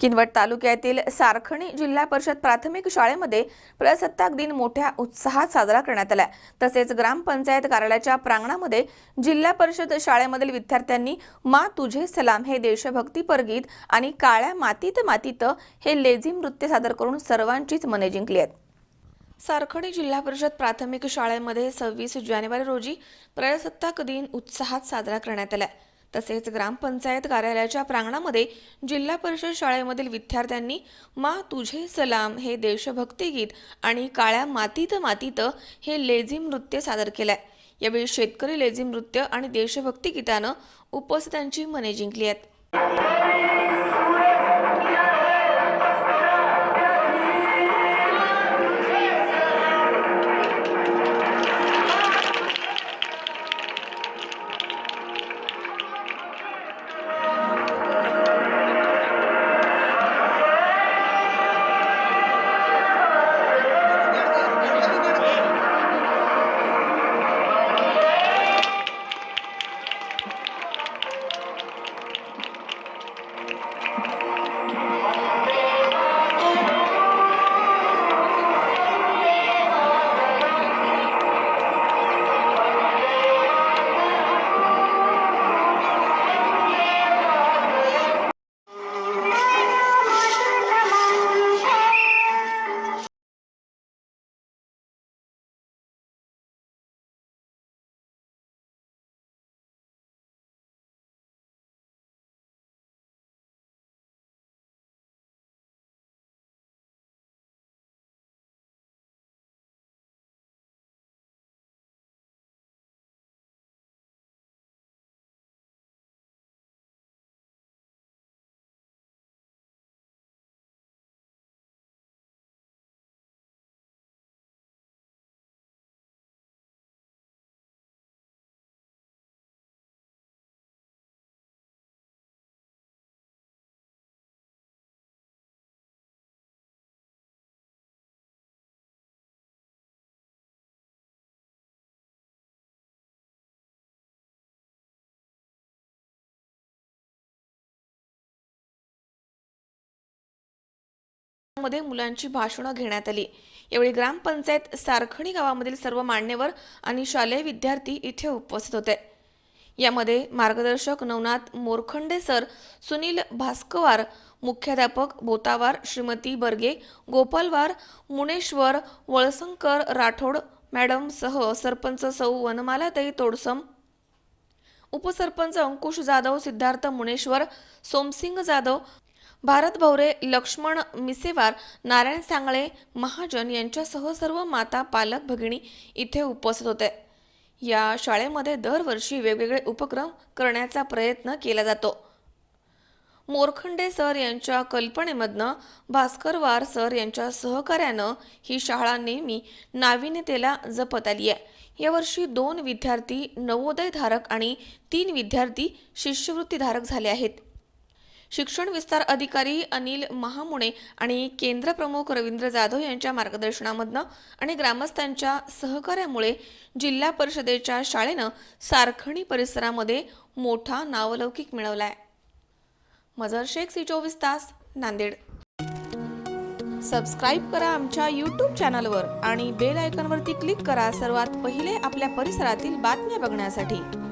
किनवट तालुक्यातील सारखणी जिल्हा परिषद प्राथमिक शाळेमध्ये प्रजासत्ताक दिन मोठ्या उत्साहात साजरा करण्यात आला. तसेच ग्रामपंचायत कार्यालयाच्या प्रांगणामध्ये जिल्हा परिषद शाळेमधील विद्यार्थ्यांनी मा तुझे सलाम हे देशभक्तीपर गीत आणि काळ्या मातीत मातीत हे लेझिम नृत्य सादर करून सर्वांचीच मने जिंकली आहेत. सारखणी जिल्हा परिषद प्राथमिक शाळेमध्ये सव्वीस जानेवारी रोजी प्रजासत्ताक दिन उत्साहात साजरा करण्यात आला. तसेच ग्रामपंचायत कार्यालयाच्या प्रांगणामध्ये जिल्हा परिषद शाळेमधील विद्यार्थ्यांनी मा तुझे सलाम हे देशभक्ती गीत आणि काळ्या मातीत मातीत हे लेझिम नृत्य सादर केलंय. यावेळी शेतकरी लेझिम नृत्य आणि देशभक्ती गीतानं उपस्थितांची मने जिंकली आहेत. मध्ये मुलांची भाषणं घेण्यात आली. यावेळी ग्रामपंचायत सारखणी गावामधील सर्व मान्यवर आणि शालेय विद्यार्थी इथे उपस्थित होते. यामध्ये मार्गदर्शक नवनाथ मोरखंडे सर सुनील भास्कवार मुख्याध्यापक बोतावार श्रीमती बर्गे गोपालवार मुनेश्वर वळसंकर राठोड मॅडम सह सरपंच सौ वनमालाताई तोडसम उपसरपंच अंकुश जाधव सिद्धार्थ मुनेश्वर सोमसिंग जाधव भारत भवरे लक्ष्मण मिसेवार नारायण सांगळे महाजन यांच्यासह सर्व माता पालक भगिनी इथे उपस्थित होते. या शाळेमध्ये दरवर्षी वेगवेगळे उपक्रम करण्याचा प्रयत्न केला जातो. मोरखंडे सर यांच्या कल्पनेमधनं भास्करवार सर यांच्या सहकार्यानं ही शाळा नेहमी नाविन्यतेला जपत आली आहे. यावर्षी दोन विद्यार्थी नवोदय धारक आणि तीन विद्यार्थी शिष्यवृत्ती धारक झाले आहेत. शिक्षण विस्तार अधिकारी अनिल महामुणे आणि केंद्र प्रमुख रवींद्र जाधव यांच्या मार्गदर्शनामधनं आणि ग्रामस्थांच्या सहकार्यामुळे जिल्हा परिषदेच्या शाळेनं सारखणी परिसरामध्ये मोठा नावलौकिक मिळवलाय. मजर शेख सी चोवीस तास नांदेड. सबस्क्राईब करा आमच्या यूट्यूब चॅनलवर आणि बेल आयकॉनवरती क्लिक करा सर्वात पहिले आपल्या परिसरातील बातम्या बघण्यासाठी.